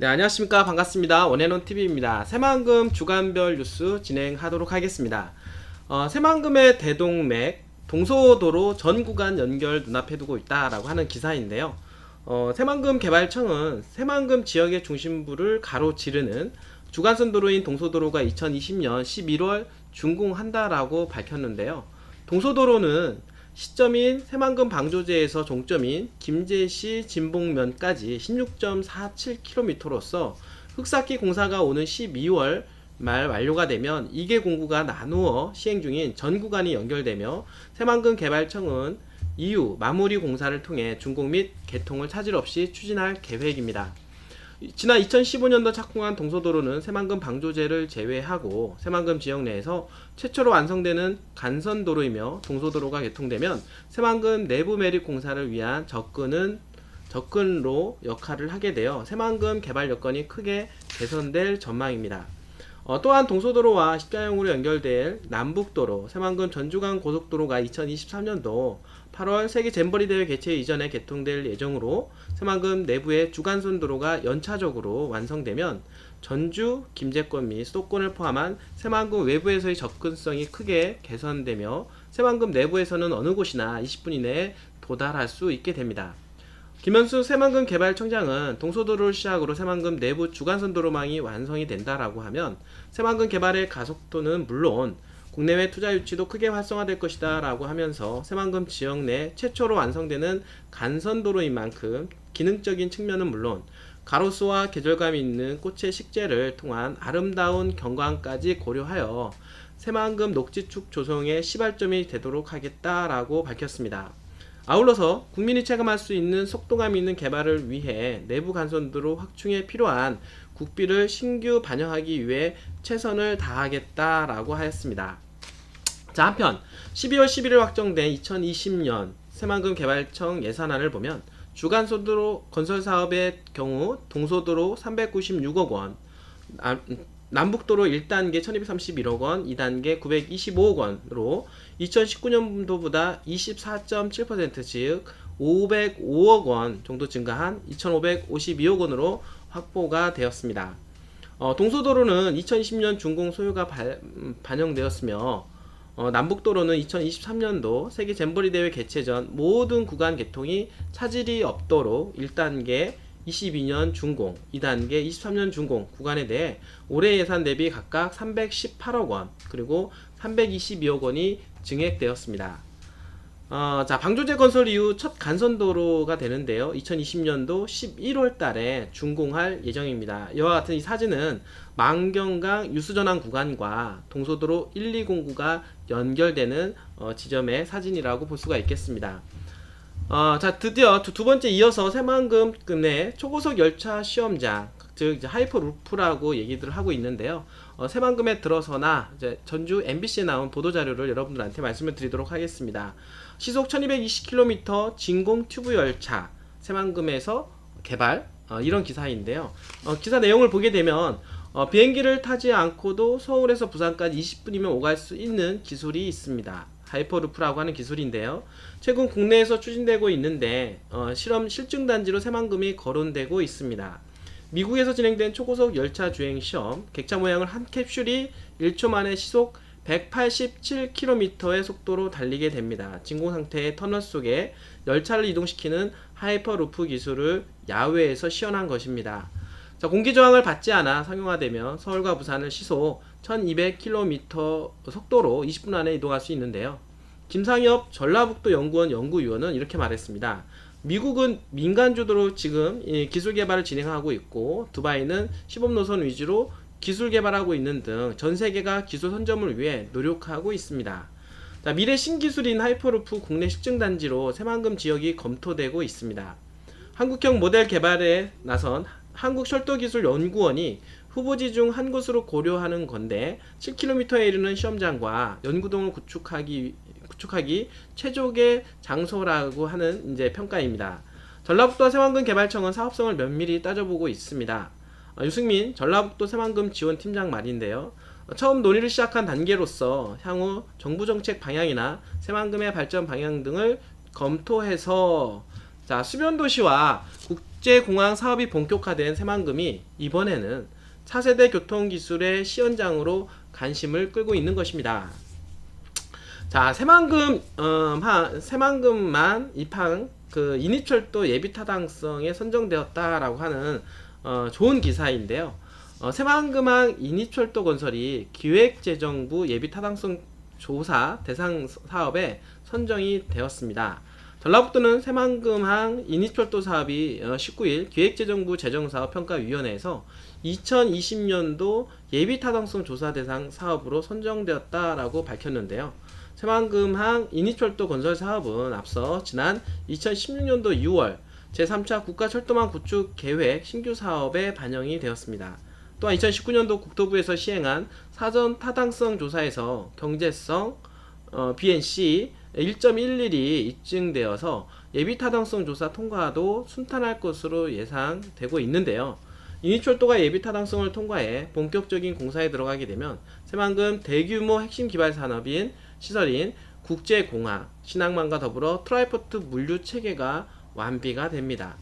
네, 안녕하십니까. 반갑습니다. 원앤원 TV입니다. 새만금 주간별 뉴스 진행하도록 하겠습니다. 어, 새만금의 대동맥 동서도로 전 구간 연결 눈앞에 두고 있다라고 하는 기사인데요. 어, 새만금 개발청은 새만금 지역의 중심부를 가로지르는 주간선 도로인 동서도로가 2020년 11월 준공한다라고 밝혔는데요. 동서도로는 시점인 새만금 방조제에서 종점인 김제시 진봉면까지 16.47km로서 흑사키 공사가 오는 12월 말 완료가 되면 2개 공구가 나누어 시행 중인 전 구간이 연결되며 새만금 개발청은 이후 마무리 공사를 통해 준공 및 개통을 차질 없이 추진할 계획입니다. 지난 2015년도 착공한 동서도로는 새만금 방조제를 제외하고 새만금 지역 내에서 최초로 완성되는 간선도로이며 동서도로가 개통되면 새만금 내부 매립 공사를 위한 접근은 접근로 역할을 하게 되어 새만금 개발 여건이 크게 개선될 전망입니다. 어, 또한 동서도로와 십자형으로 연결될 남북도로 새만금 전주간 고속도로가 2023년도 8월 세계 잼버리 대회 개최 이전에 개통될 예정으로 새만금 내부의 주간선 도로가 연차적으로 완성되면 전주, 김제권 및 수도권을 포함한 새만금 외부에서의 접근성이 크게 개선되며 새만금 내부에서는 어느 곳이나 20분 이내에 도달할 수 있게 됩니다. 김현수 새만금 개발청장은 동서도로를 시작으로 새만금 내부 주간선 도로망이 완성이 된다라고 하면 새만금 개발의 가속도는 물론 국내외 투자 유치도 크게 활성화될 것이다 라고 하면서 새만금 지역 내 최초로 완성되는 간선도로인 만큼 기능적인 측면은 물론 가로수와 계절감 있는 꽃의 식재를 통한 아름다운 경관까지 고려하여 새만금 녹지축 조성의 시발점이 되도록 하겠다라고 밝혔습니다. 아울러서 국민이 체감할 수 있는 속도감 있는 개발을 위해 내부 간선도로 확충에 필요한 국비를 신규 반영하기 위해 최선을 다하겠다라고 하였습니다. 자 한편 12월 11일 확정된 2020년 새만금 개발청 예산안을 보면 주간소도로 건설 사업의 경우 동서도로 396억 원, 남- 남북도로 1단계 1231억 원, 2단계 925억 원으로 2019년도보다 24.7%즉 505억 원 정도 증가한 2,552억 원으로 확보가 되었습니다. 어, 동서도로는 2020년 준공 소요가 발- 음, 반영되었으며 어, 남북도로는 2023년도 세계 잼버리 대회 개최 전 모든 구간 개통이 차질이 없도록 1단계 22년 준공, 2단계 23년 준공 구간에 대해 올해 예산 대비 각각 318억 원, 그리고 322억 원이 증액되었습니다. 어, 자, 방조제 건설 이후 첫 간선도로가 되는데요. 2020년도 11월 달에 준공할 예정입니다. 이와 같은 이 사진은 만경강 유수전환 구간과 동서도로 1209가 연결되는 어, 지점의 사진이라고 볼 수가 있겠습니다. 어, 자, 드디어 두, 두 번째 이어서 새만금 내 초고속 열차 시험장, 즉 하이퍼루프라고 얘기들을 하고 있는데요. 어, 새만금에 들어서나 전주 MBC에 나온 보도 자료를 여러분들한테 말씀을 드리도록 하겠습니다. 시속 1220km 진공 튜브 열차 새만금에서 개발 어, 이런 기사인데요. 어, 기사 내용을 보게 되면 어, 비행기를 타지 않고도 서울에서 부산까지 20분이면 오갈 수 있는 기술이 있습니다. 하이퍼루프라고 하는 기술인데요. 최근 국내에서 추진되고 있는데 어, 실험 실증 단지로 새만금이 거론되고 있습니다. 미국에서 진행된 초고속 열차 주행 시험 객차 모양을 한 캡슐이 1초 만에 시속 187km의 속도로 달리게 됩니다. 진공 상태의 터널 속에 열차를 이동시키는 하이퍼루프 기술을 야외에서 시연한 것입니다. 자, 공기 저항을 받지 않아 상용화되면 서울과 부산을 시속 1200km 속도로 20분 안에 이동할 수 있는데요. 김상엽 전라북도 연구원 연구위원은 이렇게 말했습니다. 미국은 민간 주도로 지금 이 기술 개발을 진행하고 있고 두바이는 시범 노선 위주로 기술 개발하고 있는 등 전 세계가 기술 선점을 위해 노력하고 있습니다. 자, 미래 신기술인 하이퍼루프 국내 실증 단지로 새만금 지역이 검토되고 있습니다. 한국형 모델 개발에 나선 한국철도기술연구원이 후보지 중 한 곳으로 고려하는 건데 7km에 이르는 시험장과 연구동을 구축하기 구축하기 최적의 장소라고 하는 이제 평가입니다. 전라북도 새만금 개발청은 사업성을 면밀히 따져보고 있습니다. 어, 유승민 전라북도 새만금 지원팀장 말인데요. 어, 처음 논의를 시작한 단계로서 향후 정부 정책 방향이나 새만금의 발전 방향 등을 검토해서 자 수변 도시와 국, 국제공항 사업이 본격화된 새만금이 이번에는 차세대 교통기술의 시연장으로 관심을 끌고 있는 것입니다. 자, 새만금, 음, 하, 새만금만 입항 그 인이철도 예비 타당성에 선정되었다라고 하는 어, 좋은 기사인데요. 어, 새만금항 인이철도 건설이 기획재정부 예비 타당성 조사 대상 사업에 선정이 되었습니다. 전라북도는 새만금항 인이철도 사업이 어, 19일 기획재정부 재정사업평가위원회에서 2020년도 예비 타당성 조사 대상 사업으로 선정되었다라고 밝혔는데요. 새만금항 인이철도 건설 사업은 앞서 지난 2016년도 6월 제3차 국가철도망 구축 계획 신규 사업에 반영이 되었습니다. 또한 2019년도 국토부에서 시행한 사전 타당성 조사에서 경제성 어, BNC 1.11이 입증되어서 예비 타당성 조사 통과도 순탄할 것으로 예상되고 있는데요. 인이철도가 예비 타당성을 통과해 본격적인 공사에 들어가게 되면 새만금 대규모 핵심 기반 산업인 시설인 국제공항, 신항만과 더불어 트라이포트 물류 체계가 완비가 됩니다.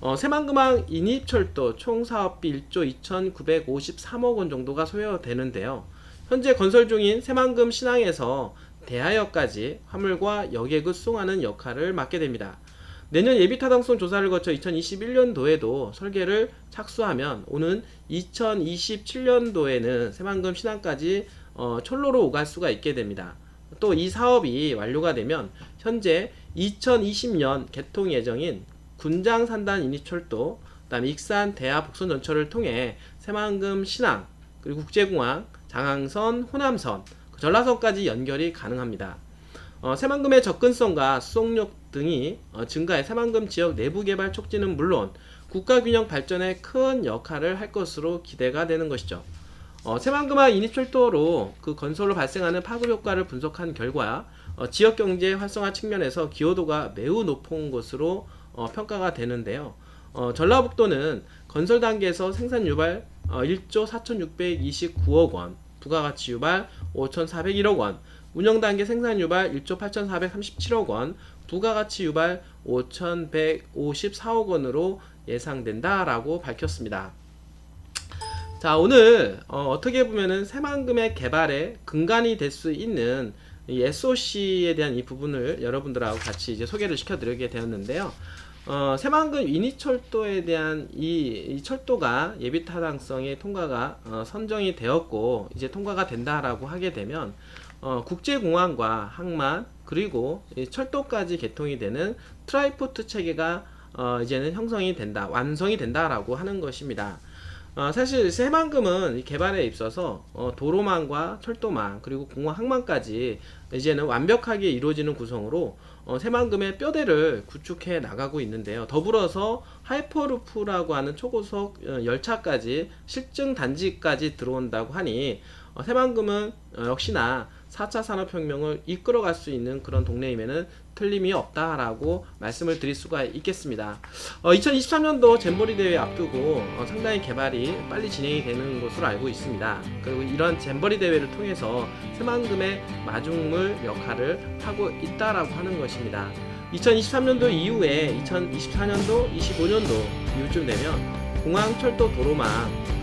어, 새만금항 인입철도 총 사업비 1조 2,953억 원 정도가 소요되는데요. 현재 건설 중인 새만금 신항에서 대하역까지 화물과 여객을 수송하는 역할을 맡게 됩니다. 내년 예비 타당성 조사를 거쳐 2021년도에도 설계를 착수하면 오는 2027년도에는 새만금 신항까지 어, 철로로 오갈 수가 있게 됩니다. 또 이 사업이 완료가 되면 현재 2020년 개통 예정인 군장 산단 인이철도, 그다음 익산 대하 복선 전철을 통해 새만금 신항 그리고 국제공항, 장항선, 호남선, 그 전라선까지 연결이 가능합니다. 어, 새만금의 접근성과 수송력 등이 어, 증가해 새만금 지역 내부 개발 촉진은 물론 국가 균형 발전에 큰 역할을 할 것으로 기대가 되는 것이죠. 어, 새만금항 인입철도로 그 건설로 발생하는 파급 효과를 분석한 결과 어, 지역 경제 활성화 측면에서 기여도가 매우 높은 것으로 어, 평가가 되는데요. 어, 전라북도는 건설 단계에서 생산 유발 어, 1조 4,629억 원, 부가가치 유발 5,401억 원, 운영 단계 생산 유발 1조 8,437억 원, 부가가치 유발 5,154억 원으로 예상된다라고 밝혔습니다. 자 오늘 어, 떻게 보면은 새만금의 개발의 근간이 될 수 있는 이 SOC에 대한 이 부분을 여러분들하고 같이 이제 소개를 시켜드리게 되었는데요. 어, 새만금 위니철도에 대한 이, 이 철도가 예비 타당성의 통과가 어, 선정이 되었고 이제 통과가 된다라고 하게 되면 어, 국제공항과 항만 그리고 이 철도까지 개통이 되는 트라이포트 체계가 어, 이제는 형성이 된다 완성이 된다라고 하는 것입니다. 어, 사실 새만금은 이 개발에 있어서 어, 도로망과 철도망 그리고 공항 항만까지 이제는 완벽하게 이루어지는 구성으로 어, 새만금의 뼈대를 구축해 나가고 있는데요. 더불어서 하이퍼루프라고 하는 초고속 어, 열차까지 실증 단지까지 들어온다고 하니 어, 새만금은 어, 역시나 4차 산업혁명을 이끌어갈 수 있는 그런 동네임에는 틀림이 없다라고 말씀을 드릴 수가 있겠습니다. 어, 2023년도 잼버리 대회 앞두고 어, 상당히 개발이 빨리 진행이 되는 것으로 알고 있습니다. 그리고 이런 잼버리 대회를 통해서 새만금의 마중물 역할을 하고 있다라고 하는 것입니다. 2023년도 이후에 2024년도, 25년도 이후쯤 되면 공항, 철도, 도로망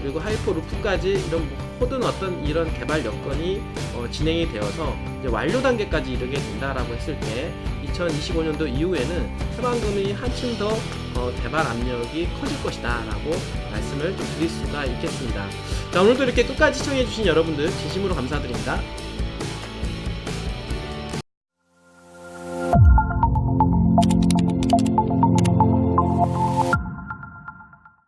그리고 하이퍼 루프까지 이런 모든 어떤 이런 개발 여건이 어, 진행이 되어서 완료 단계까지 이르게 된다라고 했을 때 2025년도 이후에는 새만금이 한층 더 어, 개발 압력이 커질 것이다라고 말씀을 좀 드릴 수가 있겠습니다. 자 오늘도 이렇게 끝까지 시청해주신 여러분들 진심으로 감사드립니다.